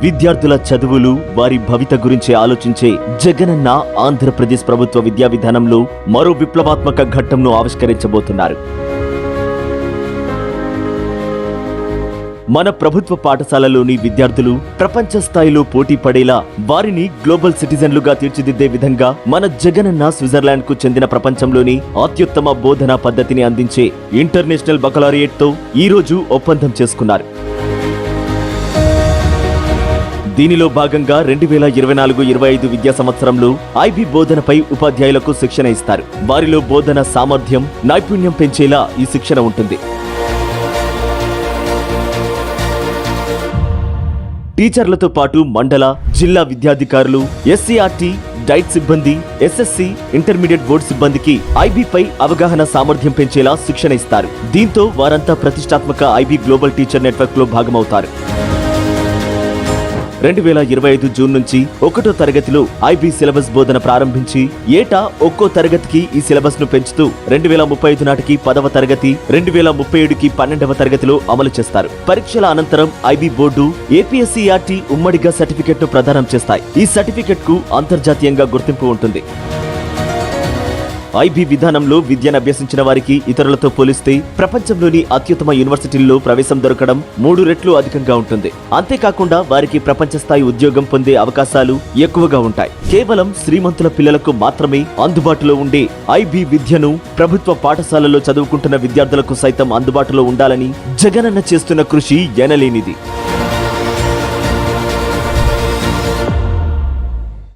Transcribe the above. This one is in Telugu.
విద్యార్థుల చదువులు వారి భవిత గురించి ఆలోచించే జగనన్న ఆంధ్రప్రదేశ్ ప్రభుత్వ విద్యా విధానంలో మరో విప్లవాత్మక ఘట్టంను ఆవిష్కరించబోతున్నారు. మన ప్రభుత్వ పాఠశాలలోని విద్యార్థులు ప్రపంచ స్థాయిలో పోటీ పడేలా వారిని గ్లోబల్ సిటిజన్లుగా తీర్చిదిద్దే విధంగా మన జగనన్న స్విట్జర్లాండ్కు చెందిన ప్రపంచంలోని అత్యుత్తమ బోధనా పద్ధతిని అందించే ఇంటర్నేషనల్ బకలారియేట్తో ఈ రోజు ఒప్పందం చేసుకున్నారు. దీనిలో భాగంగా రెండు వేల ఇరవై నాలుగు ఇరవై ఐదు విద్యా సంవత్సరంలో ఐబీ బోధనపై ఉపాధ్యాయులకు శిక్షణ ఇస్తారు. వారిలో బోధన సామర్థ్యం నైపుణ్యం పెంచేలా ఈ శిక్షణ ఉంటుంది. టీచర్లతో పాటు మండల జిల్లా విద్యాధికారులు ఎస్సీఆర్టీ డైట్ సిబ్బంది ఎస్ఎస్సి ఇంటర్మీడియట్ బోర్డు సిబ్బందికి ఐబీపై అవగాహన సామర్థ్యం పెంచేలా శిక్షణ ఇస్తారు. దీంతో వారంతా ప్రతిష్టాత్మక ఐబీ గ్లోబల్ టీచర్ నెట్వర్క్లో భాగమవుతారు. రెండు వేల ఇరవై ఐదు జూన్ నుంచి ఒకటో తరగతిలో ఐబీ సిలబస్ బోధన ప్రారంభించి ఏటా ఒక్కో తరగతికి ఈ సిలబస్ను పెంచుతూ రెండు వేల ముప్పై ఐదు నాటికి పదవ తరగతి రెండు వేల ముప్పై ఏడుకి పన్నెండవ తరగతిలో అమలు చేస్తారు. పరీక్షల అనంతరం ఐబీ బోర్డు ఏపీఎస్సీఆర్టీ ఉమ్మడిగా సర్టిఫికెట్ను ప్రదానం చేస్తాయి. ఈ సర్టిఫికెట్కు అంతర్జాతీయంగా గుర్తింపు ఉంటుంది. ఐబీ విధానంలో విద్యను అభ్యసించిన వారికి ఇతరులతో పోలిస్తే ప్రపంచంలోని అత్యుత్తమ యూనివర్సిటీల్లో ప్రవేశం దొరకడం మూడు రెట్లు అధికంగా ఉంటుంది. అంతేకాకుండా వారికి ప్రపంచ స్థాయి ఉద్యోగం పొందే అవకాశాలు ఎక్కువగా ఉంటాయి. కేవలం శ్రీమంతుల పిల్లలకు మాత్రమే అందుబాటులో ఉండే ఐబీ విద్యను ప్రభుత్వ పాఠశాలలో చదువుకుంటున్న విద్యార్థులకు సైతం అందుబాటులో ఉండాలని జగనన్న చేస్తున్న కృషి ఎనలేనిది.